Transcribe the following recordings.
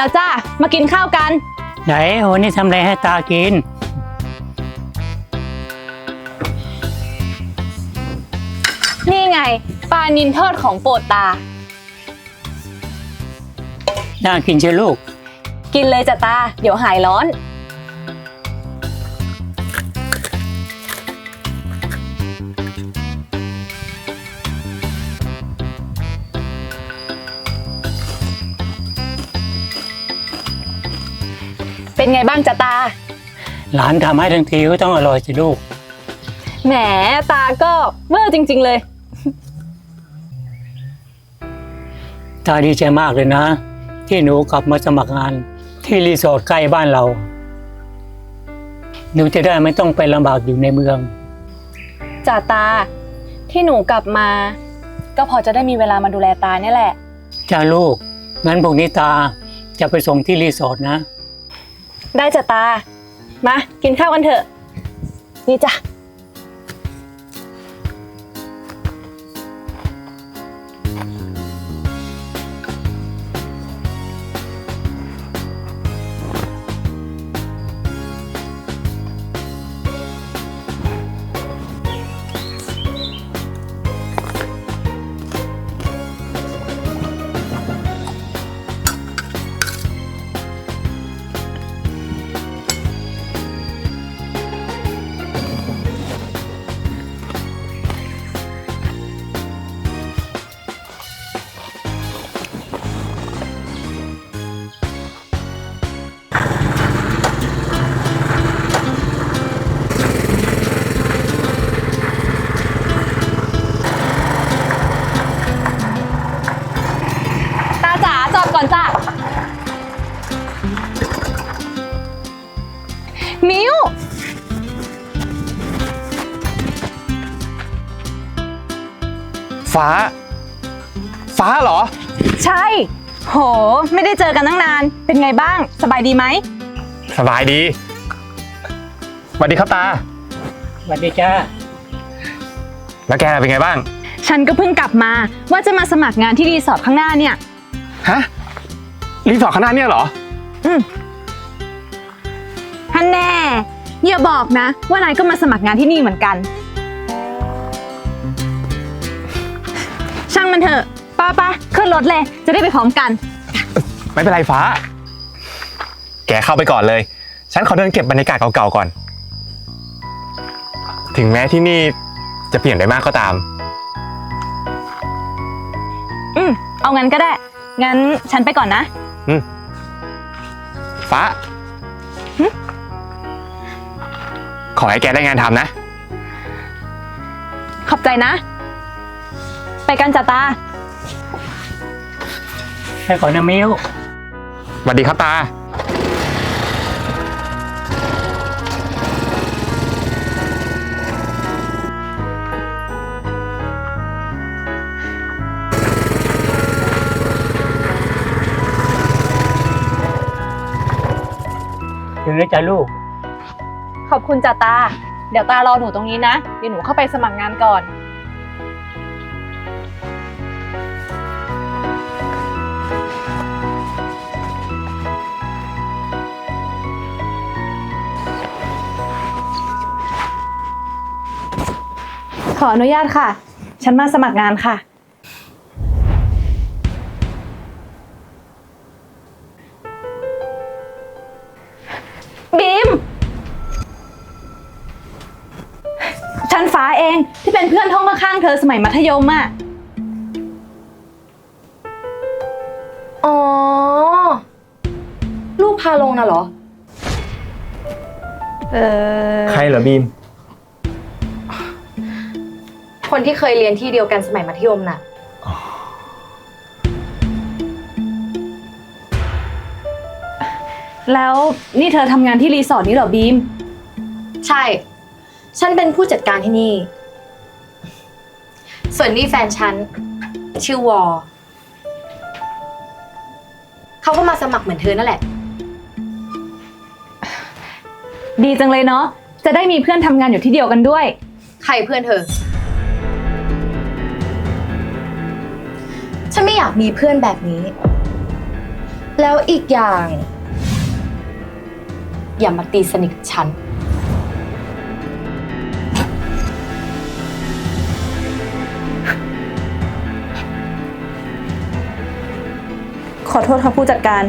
แล้วจ้ามากินข้าวกัน ไหนวันนี้ทำอะไรให้ตากิน นี่ไงปลานินทอดของโปรดตา น่ากินเชียวลูก กินเลยจ้ะตา เดี๋ยวหายร้อน เป็นไงบ้างจ้ะตา หลานทำให้ทั้งทีก็ต้องอร่อยสิลูก แหมตาก็เวอร์จริง ๆเลย ตาดีใจมากเลยนะ ที่หนูกลับมาสมัครงาน ที่รีสอร์ทใกล้บ้านเรา หนูจะได้ไม่ต้องไปลำบากอยู่ในเมือง จ่าตา ที่หนูกลับมา ก็พอจะได้มีเวลามาดูแลตาเนี่ยแหละ จ้าลูก งั้นพวกนี้ตาจะไปส่งที่รีสอร์ทนะ ได้จ้ะตา มากินข้าวกันเถอะ นี่จ้ะ อดก่อนจ้ะ มิวฟ้า ฟ้าเหรอ ใช่ โห ไม่ได้เจอกันตั้งนาน เป็นไงบ้าง สบายดีไหม สบายดีสวัสดีครับตาสวัสดีจ้า แล้วแกเป็นไงบ้าง ฉันก็เพิ่งกลับมา ว่าจะมาสมัครงานที่รีสอร์ทข้างหน้าเนี่ย ฮะ รีสอร์ทข้างหน้าเนี่ยเหรออืมฮันแน่อย่าบอกนะ ว่านายก็มาสมัครงานที่นี่เหมือนกัน ช่างมันเถอะป้าป้าขึ้นรถเลย จะได้ไปพร้อมกัน ไม่เป็นไรฟ้า แกเข้าไปก่อนเลย ฉันขอเดินเก็บบรรยากาศเก่าๆก่อน ถึงแม้ที่นี่จะเปลี่ยนไปมากก็ตาม อืมเอางั้นก็ได้ งั้นฉันไปก่อนนะ ฟ้าหึขอให้แกได้งานทำนะ ขอบใจนะ ไปกันจ้ะตาให้ก่อนนะมิว สวัสดีครับตา ถึงแล้วจ้าลูก ขอบคุณจ้ะตา เดี๋ยวตารอหนูตรงนี้นะ เดี๋ยวหนูเข้าไปสมัครงานก่อน ขออนุญาตค่ะ ฉันมาสมัครงานค่ะ ฟ้าเองที่เป็นเพื่อนห้องข้างๆเธอสมัยมัธยมอะอ๋อ ลูกพาลงน่ะเหรอ เออ ใครเหรอบีม คนที่เคยเรียนที่เดียวกันสมัยมัธยมน่ะ แล้วนี่เธอทำงานที่รีสอร์ทนี้เหรอบีม ใช่ ฉันเป็นผู้จัดการที่นี่ ส่วนนี่แฟนฉัน ชื่อวอ เขาก็มาสมัครเหมือนเธอนั่นแหละ ดีจังเลยเนาะ จะได้มีเพื่อนทำงานอยู่ที่เดียวกันด้วย ใครเพื่อนเธอ ฉันไม่อยากมีเพื่อนแบบนี้ แล้วอีกอย่าง อย่ามาตีสนิทกับฉัน ขอโทษค่ะผู้จัดการ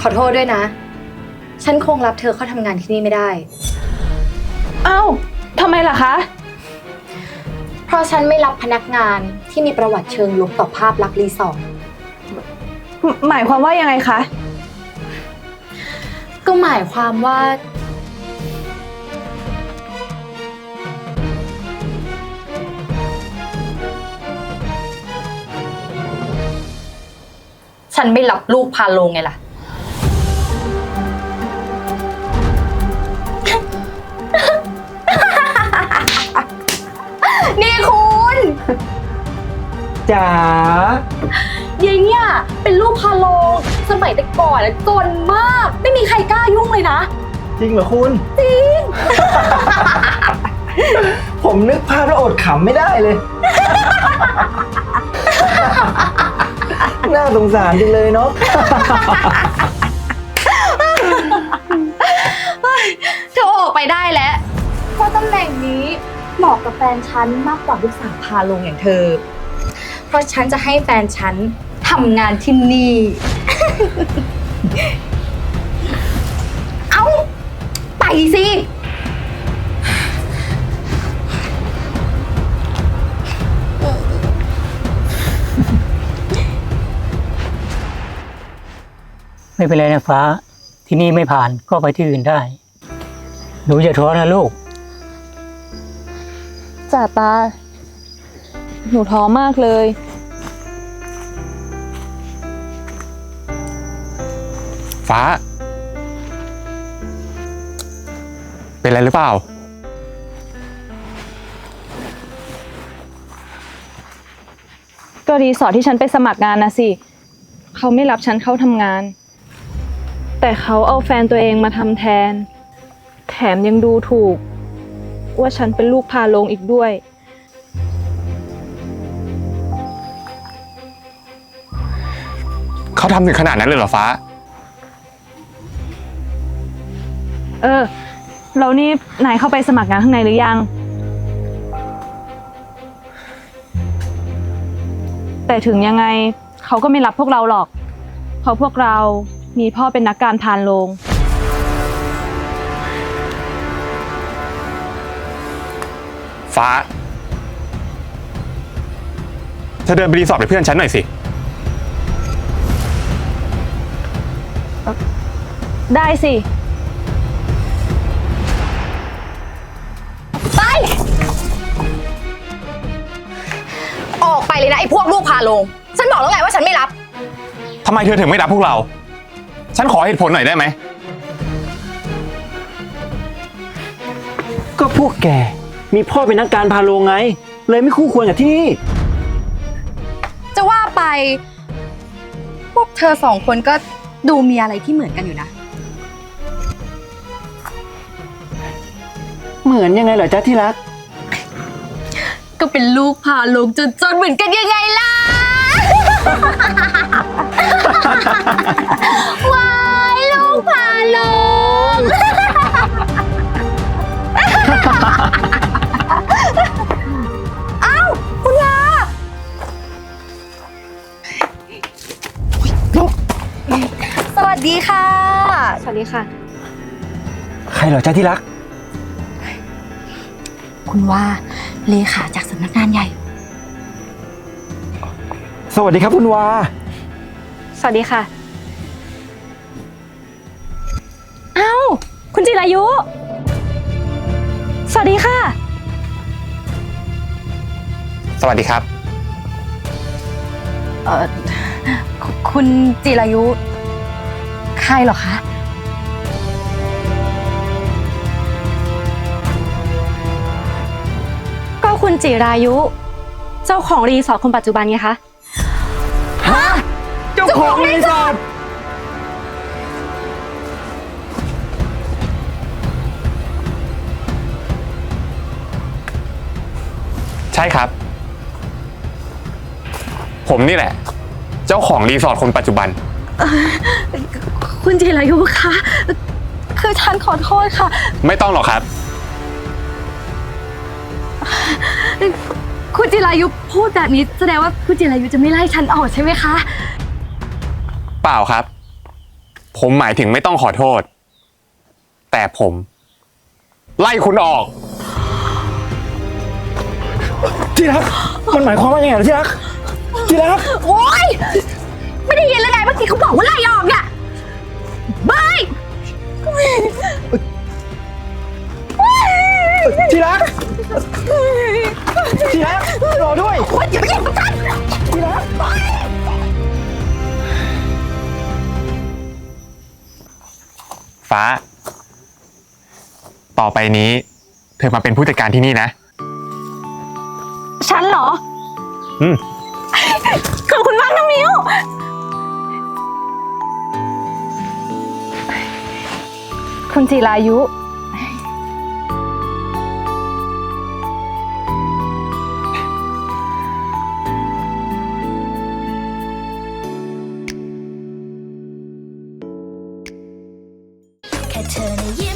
ขอโทษด้วยนะ ฉันคงรับเธอเข้าทำงานที่นี่ไม่ได้ เอ้าทำไมล่ะคะ เพราะฉันไม่รับพนักงานที่มีประวัติเชิงลบต่อภาพลักษณ์รีสอร์ทหมายความว่ายังไงคะ ก็หมายความว่า ฉันไม่รับลูกพาโลงไงล่ะ นี่คุณจ๋ายายเนี่ย เป็นลูกพาโลงสมัยแต่ก่อนอะจนมาก ไม่มีใครกล้ายุ่งเลยนะ จริงเหรอคุณ จริง ผมนึกภาพแล้วอดขำไม่ได้เลย สงสารจังเลยเนาะ เธอออกไปได้แล้ว เพราะตำแหน่งนี้เหมาะกับแฟนฉันมากกว่าลูกสาวพาลงอย่างเธอ เพราะฉันจะให้แฟนฉันทำงานที่นี่ เอาไปสิ ไม่เป็นไรนะฟ้า ที่นี่ไม่ผ่านก็ไปที่อื่นได้ หนูอย่าท้อนะลูก จ่าตา หนูท้อมากเลย ฟ้า เป็นอะไรหรือเปล่า ก็รีสอร์ทที่ฉันไปสมัครงานนะสิ เขาไม่รับฉันเข้าทำงาน แต่เขาเอาแฟนตัวเองมาทำแทน แถมยังดูถูก ว่าฉันเป็นลูกพาลงอีกด้วย เขาทำถึงขนาดนั้นเลยเหรอฟ้า เออแล้วนี่นายเข้าไปสมัครงานข้างในหรือยัง แต่ถึงยังไงเขาก็ไม่รับพวกเราหรอกเพราะพวกเรา มีพ่อเป็นนักการพานโรงฟ้า เธอเดินไปรีสอร์ทเป็นเพื่อนฉันหน่อยสิ ได้สิออกไปเลยนะไอ้พวกลูกพาลง ฉันบอกแล้วไงว่าฉันไม่รับ ทำไมเธอถึงไม่รับพวกเรา ฉันขอเหตุผลหน่อยได้ไหม ก็พวกแก มีพ่อเป็นนักการพาโรงไง เลยไม่คู่ควรกับที่นี่ จะว่าไป พวกเธอสองคนก็ดูมีอะไรที่เหมือนกันอยู่นะ เหมือนยังไงเหรอจ๊ะที่รัก ก็เป็นลูกพาลงจนจนๆเหมือนกันยังไงล่ะ วายลูกพาลงเอ้าคุณยาสวัสดีค่ะ สวัสดีค่ะ ใครเหรอจ๊ะที่รัก คุณว่าเลขาจากสำนักงานใหญ่ สวัสดีครับคุณวาส วัสดีค่ะ เอ้า คุณจิรายุ สวัสดีค่ะ สวัสดีครับ เอ่อคุคุณจิรายุ ใครเหรอคะ ก็คุณจิรายุ เจ้าของรีสอร์ทคนปัจจุบันไงคะเจ้าของรีสอร์ทใช่ครับ ผมนี่แหละ เจ้าของรีสอร์ทคนปัจจุบัน คุณจิรายุคะคือฉันขอโทษค่ะ ไม่ต้องหรอกครับ คุณจิรายุพูดแบบนี้แสดงว่าคุณจิรายุจะไม่ไล่ฉันออกใช่ไหมคะ เปล่าครับ ผมหมายถึงไม่ต้องขอโทษ แต่ผม ไล่คุณออก ที่รัก มันหมายความว่ายังไงเหรอที่รัก ที่รัก โอ๊ย ไม่ได้ยินเลยไงเมื่อกี้เขาบอกว่า ต่อไปนี้ เธอมาเป็นผู้จัดการที่นี่นะ ฉันเหรอ อืม ขอบคุณมากนะมิวคุณจิรายุ แค่เธอนะยิ้มแค่